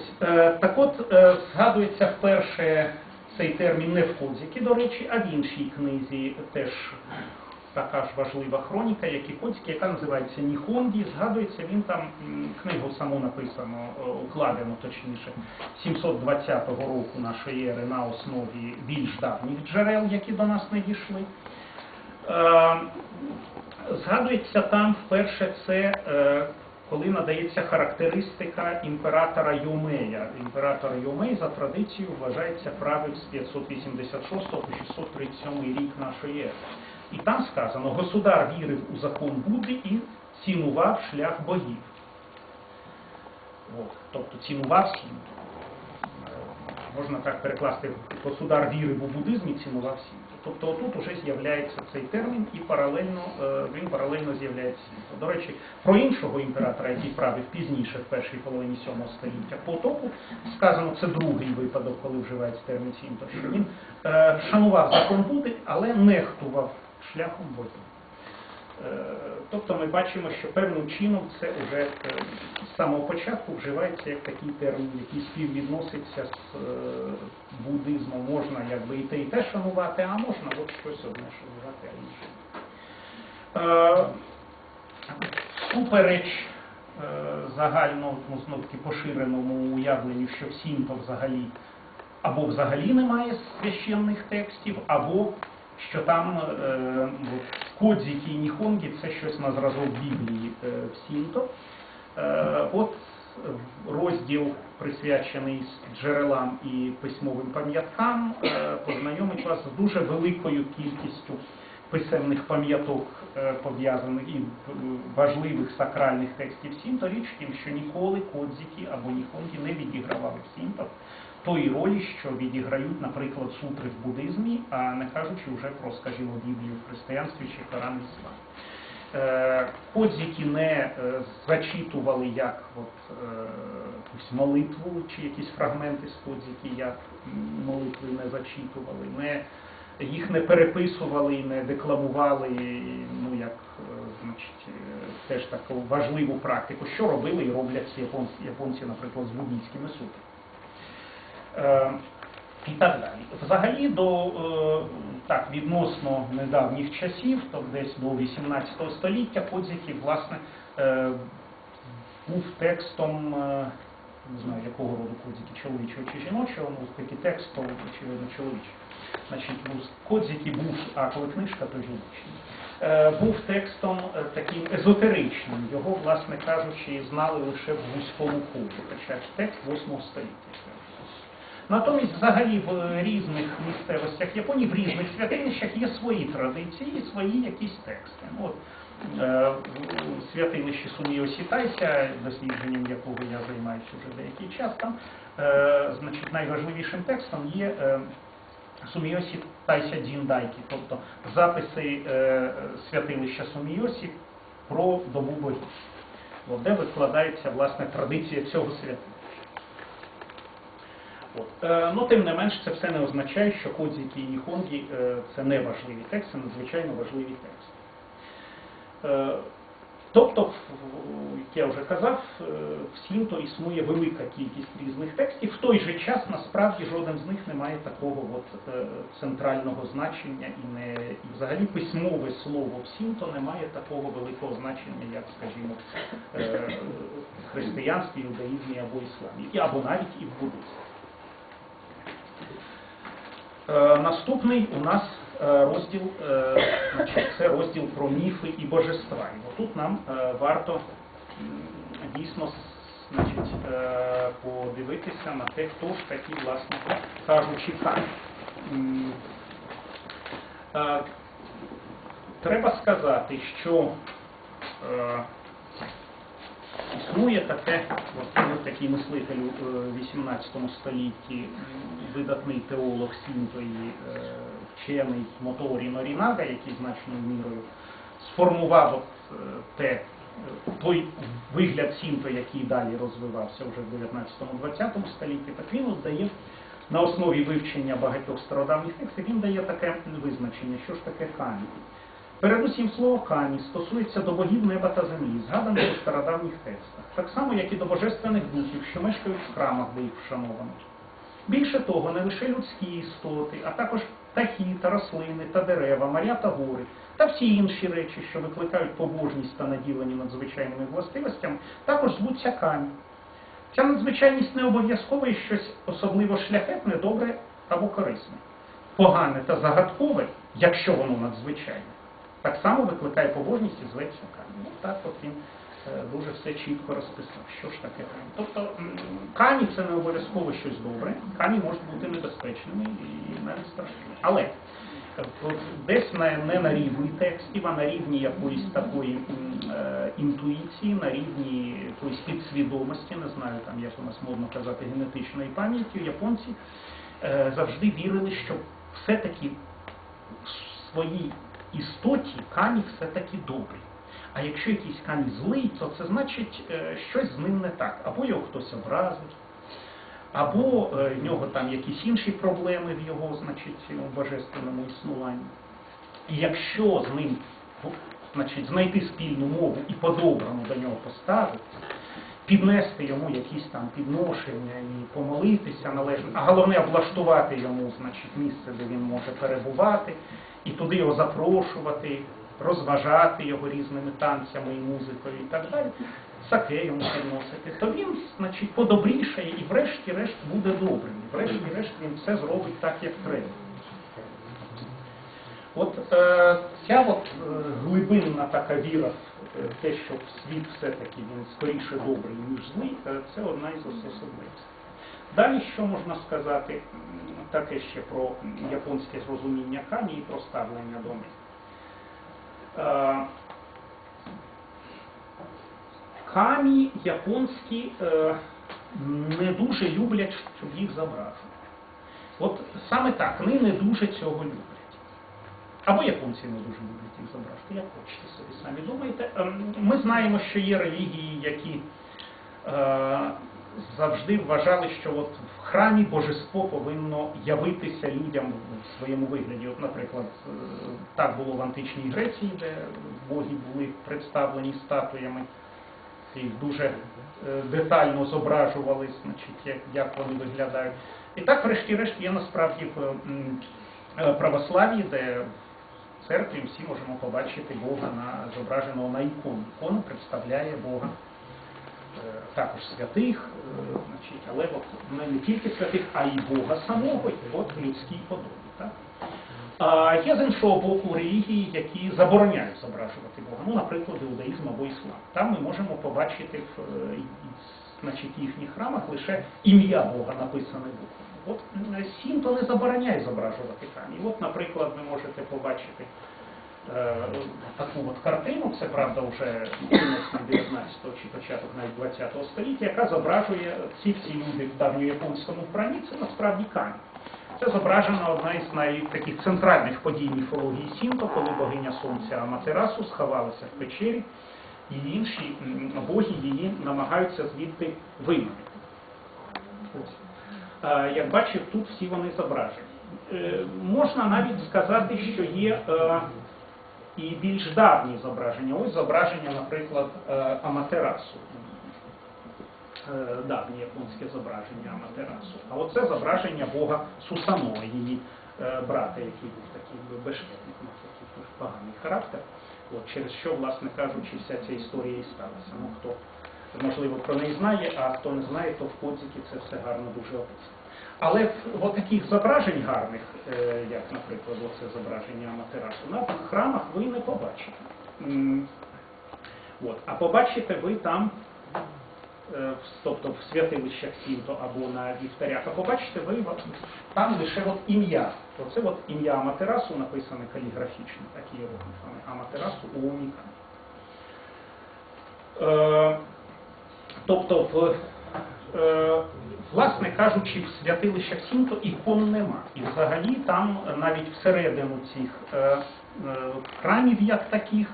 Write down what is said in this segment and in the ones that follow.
Ось. Е, так от, е, згадується вперше цей термін не в Кодзікі, до речі, а в іншій книзі теж така ж важлива хроніка, як і Кодзікі, яка називається Ніхонгі. Згадується, він там книгу саму написано, е, укладено точніше, 720 року нашої ери на основі більш давніх джерел, які до нас не дійшли. Згадується там вперше це, коли надається характеристика імператора Йомея. Імператор Йомей за традицією вважається правив з 586 по 637 рік нашої ери. І там сказано, государ вірив у закон Будди і цінував шлях богів. От, тобто цінував сім. Можна так перекласти, государ вірив у буддизм і цінував сім. Тобто отут уже з'являється цей термін і паралельно, е, він паралельно з'являється світло. До речі, про іншого імператора, який правив пізніше, в першій половині 7 століття, потоку, сказано, це другий випадок, коли вживається термін сінто, що він е, шанував закон бути, але нехтував шляхом богів. Тобто ми бачимо, що певним чином це вже е, з самого початку вживається як такий термін, який співвідноситься з е, буддизмом. Можна якби і те, і те шанувати, а можна от щось одне шанувати, а інше. Е, Супереч е, загально ну, знов таки поширеному уявленню, що в Сінто взагалі або взагалі немає священних текстів, або що там е, от, Кодзікі і Ніхонгі це щось на зразок Біблії е, в Сінто. Е, от розділ, присвячений джерелам і письмовим пам'яткам, е, познайомить вас з дуже великою кількістю писемних пам'яток, пов'язаних і важливих сакральних текстів Сінто. Річ тим, що ніколи Кодзікі або Ніхонгі не відігравали в Сінто тої ролі, що відіграють, наприклад, сутри в буддизмі, а не кажучи вже про, скажімо, Біблію в християнстві чи Коран в ісламі. Е, Кодзіки не е, зачитували як от, е, якусь молитву чи якісь фрагменти з Кодзіки, як молитви не зачитували, не, їх не переписували не декламували, ну як значить, теж таку важливу практику, що робили і роблять японці наприклад, з буддійськими сутрами. Е, і так далі. Взагалі до е, так, відносно недавніх часів, тобто десь до 18 століття, Кодзіки, власне, е, був текстом, не знаю, якого роду Кодзіки, чоловічого чи жіночого, ну, текст, то, очевидно, чоловічий. Значить, Кодзіки був, а коли книжка, то жіночий. Був текстом таким езотеричним, його, власне кажучи, знали лише в вузькому колі, хоча текст 8 століття. Натомість, взагалі, в різних місцевостях Японії, в різних святилищах є свої традиції, і свої якісь тексти. Ну, От, е, в святилищі Суміосі Тайся, дослідженням якого я займаюся вже деякий час, там е, значить, найважливішим текстом є е, Суміосі Тайся Дзіндайкі, тобто записи е, святилища Суміосі про добу богів, де викладається власне традиція цього святилища. От. Е, Ну, тим не менш, це все не означає, що Кодзікі і Ніхонгі е, це не важливі тексти, надзвичайно важливі тексти. Е, Тобто, як я вже казав, е, в Сінто існує велика кількість різних текстів. В той же час насправді жоден з них не має такого от, центрального значення і не і взагалі письмове слово в Сінто не має такого великого значення, як, скажімо, в християнстві, юдаїзмі або ісламі, або навіть і в буддизмі. Е, Наступний у нас е, розділ, е, це розділ про міфи і божества. І тут нам варто дійсно значить, подивитися на те, хто ж такі, власне кажучи, е, Треба сказати, що Існує таке, от такий мислитель у е, 18 столітті, видатний теолог Сінто і е, вчений Моторі Норінага, який значною мірою сформував от, е, те, той вигляд Сінто, який далі розвивався вже в 19-20 столітті, так він от дає на основі вивчення багатьох стародавніх текстів, він дає таке визначення, що ж таке камінь. Передусім слово камі стосується до богів неба та землі, згаданих у стародавніх текстах, так само, як і до божественних духів, що мешкають в храмах, де їх вшановано. Більше того, не лише людські істоти, а також птахи та рослини та дерева, моря та гори, та всі інші речі, що викликають побожність та наділені надзвичайними властивостями, також звуться камінь. Ця надзвичайність не обов'язково є щось особливо шляхетне, добре або корисне. Погане та загадкове, якщо воно надзвичайне, так само викликає побожність і зветься камінь. Ну, так от він е, дуже все чітко розписав, що ж таке камінь. Тобто камінь це не обов'язково щось добре, камінь може бути небезпечними і навіть страшними. Але е, десь на, не на рівні текстів, а на рівні якоїсь такої е, інтуїції, на рівні якоїсь підсвідомості, не знаю, там як у нас модно казати, генетичної пам'яті, японці завжди вірили, що все-таки в своїй істоті камінь все-таки добрий. А якщо якийсь камінь злий, то це значить е, щось з ним не так. Або його хтось образить, або е, в нього там якісь інші проблеми в його, значить, божественному існуванні. І якщо з ним значить, знайти спільну мову і по-доброму до нього поставитися, піднести йому якісь там підношення і помолитися належно, а головне облаштувати йому значить, місце, де він може перебувати, і туди його запрошувати, розважати його різними танцями і музикою і так далі, саке йому підносити, то він значить, подобрішає і врешті-решт буде добрим. І врешті-решт він все зробить так, як треба. От е, ця от е, глибинна така віра в е, те, що світ все-таки він скоріше добрий, ніж злий, е, це одна із особливостей. Далі що можна сказати таке ще про японське зрозуміння камі і про ставлення до них. Е, Камі японські е, не дуже люблять, щоб їх зображували. От саме так, вони не дуже цього люблять. Або японці не дуже люблять їх зображити, як хочете собі самі думаєте. Ем, Ми знаємо, що є релігії, які е, завжди вважали, що от в храмі божество повинно явитися людям в своєму вигляді. От, наприклад, е, так було в античній Греції, де боги були представлені статуями і дуже е, детально зображували, значить, як, вони виглядають. І так, врешті-решт, є насправді в е, православ'ї, де в церкві всі можемо побачити Бога на зображеного на іконі. Ікона представляє Бога також святих, е, значить, але от не, тільки святих, а й Бога самого, от людській подобі. Так? А є з іншого боку релігії, які забороняють зображувати Бога. Ну, наприклад, іудаїзм або іслам. Там ми можемо побачити в е, значить, їхніх храмах лише ім'я Бога написане буквами. От м, Сінто не забороняє зображувати камінь. От, наприклад, ви можете побачити е, таку от картину, це правда вже кінець 19 чи початок навіть 20 століття, яка зображує ці всі люди в давньояпонському вбранні, це насправді камінь. Це зображена одна із найтаких центральних подій міфології Сінто, коли богиня сонця Аматерасу сховалася в печері, і інші боги її намагаються звідти виманити. Е, Як бачив, тут всі вони зображені. Е, Можна навіть сказати, що є е, і більш давні зображення. Ось зображення, наприклад, е, Аматерасу. Е, Давнє японське зображення Аматерасу. А оце зображення Бога Сусано, її е, брата, який був такий бешкетник, мав такий дуже поганий характер. От, через що, власне кажучи, вся ця історія і сталася. Ну, хто можливо про неї знає, а хто не знає, то в Кодзікі це все гарно дуже описано. Але в таких зображень гарних, е, як, наприклад, оце зображення Аматерасу, на храмах ви не побачите. От. А побачите ви там, е, тобто в святилищах Сінто або на вівтарях, а побачите ви там лише от ім'я. Оце от ім'я Аматерасу написане каліграфічно, такі іерогліфами. Аматерасу Уоніка. Е, тобто, в, власне кажучи, в святилищах Сінто ікон нема. І взагалі там навіть всередину цих е, е, храмів як таких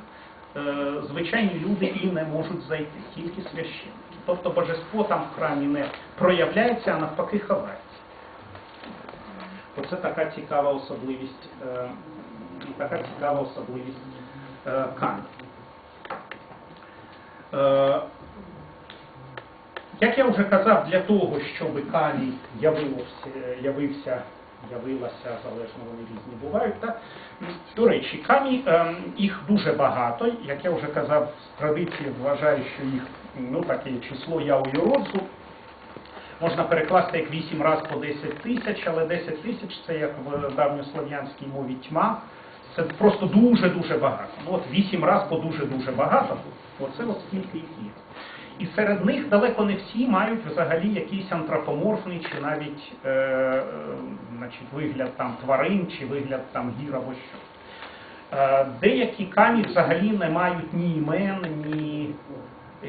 е, звичайні люди і не можуть зайти, тільки священники. Тобто божество там в храмі не проявляється, а навпаки ховається. Оце така цікава особливість, е, така цікава особливість е, камінь. Е, Як я вже казав, для того, щоб калій явився, явився, явилася, залежно вони різні бувають, так? До речі, камій, ем, їх дуже багато. Як я вже казав, з традиції вважаю, що їх ну, таке число яу-юродзу можна перекласти як 8 раз по 10 тисяч, але 10 тисяч це як в давньослов'янській мові тьма. Це просто дуже-дуже багато. Ну от 8 раз по дуже-дуже багато, оце от скільки їх є. І серед них далеко не всі мають взагалі якийсь антропоморфний чи навіть е, е, значить, вигляд там тварин, чи вигляд там гір або що. Е, Деякі камі взагалі не мають ні імен, ні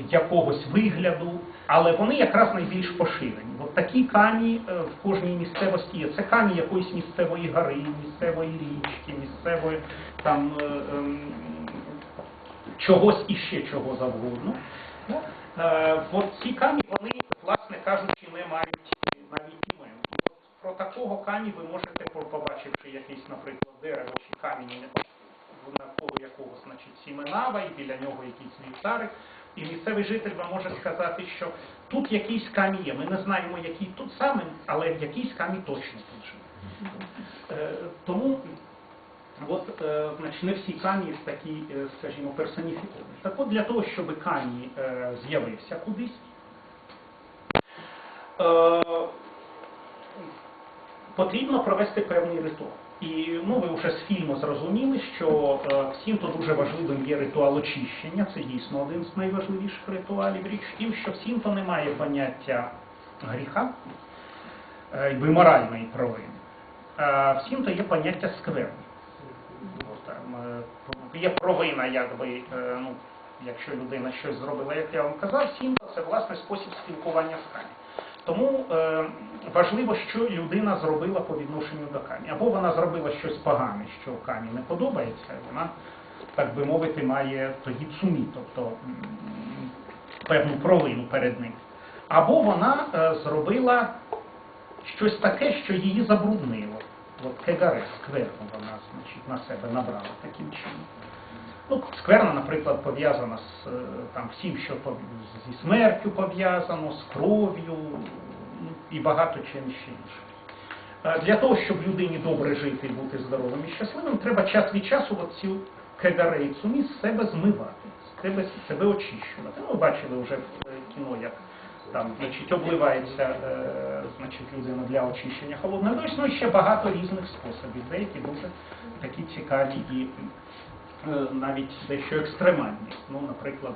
якогось вигляду, але вони якраз найбільш поширені. От такі камі е, в кожній місцевості є. Це камі якоїсь місцевої гори, місцевої річки, місцевої там е, ем, чогось іще чого завгодно. Е, От ці камі, вони, власне кажучи, не мають навіть імен. От про такого камі ви можете, по- побачивши якийсь, наприклад, дерево чи камінь, навколо якого значить сіменава, і біля нього якийсь вівтарик. І місцевий житель вам може сказати, що тут якийсь камінь є. Ми не знаємо, який тут саме, але якийсь камінь точно тут живе. Е, Тому От, е, значить, не всі камні такі, е, скажімо, персоніфіковані. Так от для того, щоб камінь е, з'явився кудись, потрібно провести певний ритуал. І ну, ви вже з фільму зрозуміли, що всім то дуже важливим є ритуал очищення. Це дійсно один з найважливіших ритуалів. Річ в що всім то немає поняття гріха, якби моральної провини. Всім то є поняття скверни. Е, є провина, якби, е, ну, якщо людина щось зробила, як я вам казав, сім'я це власне спосіб спілкування з камінь. Тому е, важливо, що людина зробила по відношенню до камінь. Або вона зробила щось погане, що камінь не подобається, вона, так би мовити, має тоді цумі, тобто певну провину перед ним. Або вона е, зробила щось таке, що її забруднило. От кегаре, скверну вона на себе набрала таким чином. Ну, скверна, наприклад, пов'язана з е, там, всім, що зі смертю пов'язано, з кров'ю ну, і багато чим ще іншим. Е, Для того, щоб людині добре жити і бути здоровим і щасливим, треба час від часу цю цумі з себе змивати, з себе, себе очищувати. Ну, ви бачили вже в кіно, як там значить, обливається е, значить, людина для очищення холодною водою. Ну, і ще багато різних способів, деякі дуже такі цікаві і е, навіть дещо екстремальні. Ну, наприклад,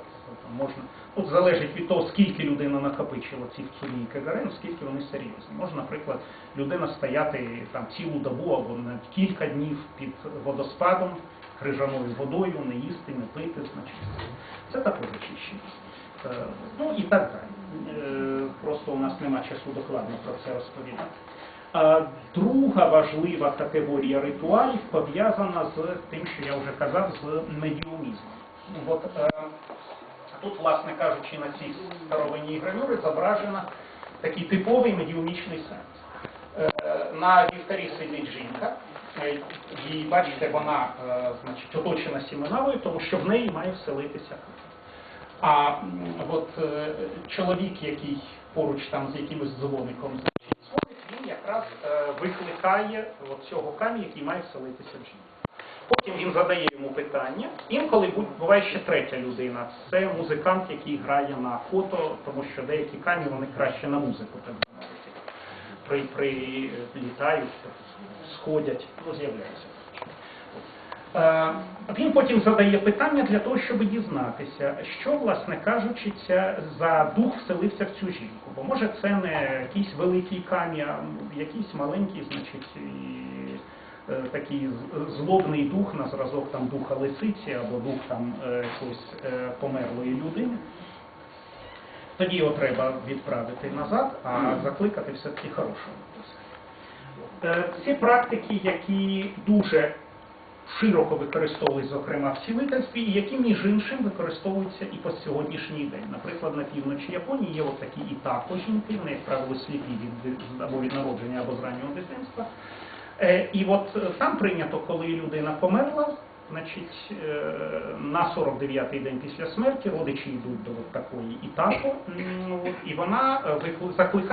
можна, от залежить від того, скільки людина накопичила цих цумі і скільки вони серйозні. Може, наприклад, людина стояти там цілу добу або навіть кілька днів під водоспадом, крижаною водою, не їсти, не пити, значить. Це також очищення. Е, Ну і так далі. Е, Просто у нас нема часу докладно про це розповідати. Друга важлива категорія ритуалів пов'язана з тим, що я вже казав, з медіумізмом. От, е, тут, власне кажучи, на цій старовинній гравюрі зображено такий типовий медіумічний сенс. Е, На вівтарі сидить жінка, е, і бачите, вона е, значить, оточена сіменавою, тому що в неї має вселитися. А от е, чоловік, який поруч там з якимось дзвоником дзвонить, він якраз е, викликає цього камінь, який має вселитися в жінку. Потім він задає йому питання. Інколи буває ще третя людина. Це музикант, який грає на фото, тому що деякі камні вони краще на музику. При, прилітають, сходять, ну, з'являються. Е, Він потім задає питання для того, щоб дізнатися, що, власне кажучи, ця, за дух вселився в цю жінку. Бо може це не якийсь великий камінь, а якийсь маленький, значить, і, е, такий злобний дух на зразок там духа лисиці або дух там е, якоїсь е, померлої людини. Тоді його треба відправити назад, а закликати все-таки хорошого. Е, Ці практики, які дуже широко використовують, зокрема в цілительстві, і які, між іншим, використовуються і по сьогоднішній день. Наприклад, на півночі Японії є от такі ітако жінки, вони, як правило, сліпі від, або від народження, або з раннього дитинства. Е, І от е, там прийнято, коли людина померла, значить, е, на 49-й день після смерті родичі йдуть до от такої Ітако, і вона закликає